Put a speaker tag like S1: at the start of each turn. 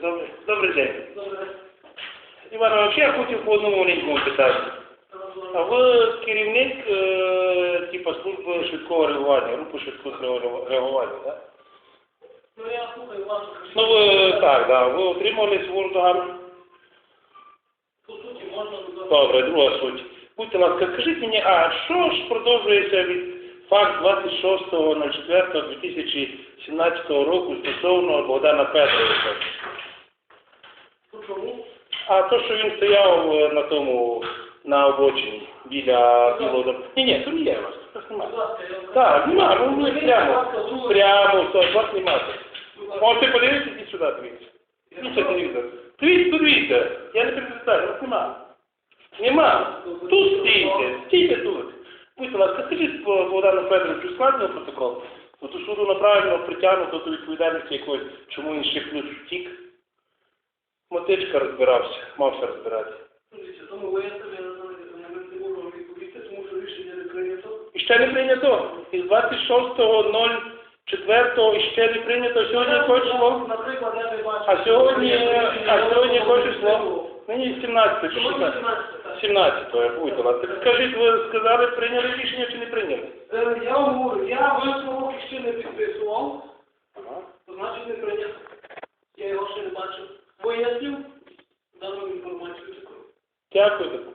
S1: Добрий, добрий день. Іван, Іванович, я хотів по одному маленькому питати. А ви керівник е, типу, служби швидкого реагування, групи швидкого реагу- реагування, так?
S2: Ну я слухаю вас,
S1: Ну ви так, да. Ви отримали свою догану?
S2: по суті можна.
S1: Добре, друга суть. Будьте ласка, скажіть мені, а що ж продовжується від факт 26.04.2017 року стосовно Богдана Петровича?
S2: Ну, Чому?
S1: А то, що він стояв е, на тому, на обочині, біля білого дому. Ні, ні, не є вас,
S2: Будь
S1: немає.
S2: ласка, я вам
S1: Так, нема, ну ми прямо,
S2: Прямо.
S1: прямо, то вас немає. Можете подивитися і сюди дивіться. Ну, це телевізор. Дивіться, дивіться, я не передаю, вас нема. Нема. Тут стійте, стійте тут. Будьте ласка, скажіть по Богдану Федоровичу складно протокол? Ну, то суду направлено, притягнуто до відповідальності якоїсь, чому він ще плюс втік. Мотичка розбирався, мався розбирати.
S2: Дивіться, Тому ви я собі не не відповісти, тому що рішення не прийнято.
S1: І ще не прийнято. Із 26.04 і ще не прийнято. Сьогодні число?
S2: Наприклад, я не бачу.
S1: А сьогодні, а сьогодні яке
S2: не
S1: число? Нині 17 чи
S2: Сьогодні
S1: 16?
S2: 17, так.
S1: 17 будьте ласка. Скажіть, ви сказали, прийняли рішення чи не прийняли?
S2: Е, Я говорю, я 8 року ще क्या कोई दिक्कत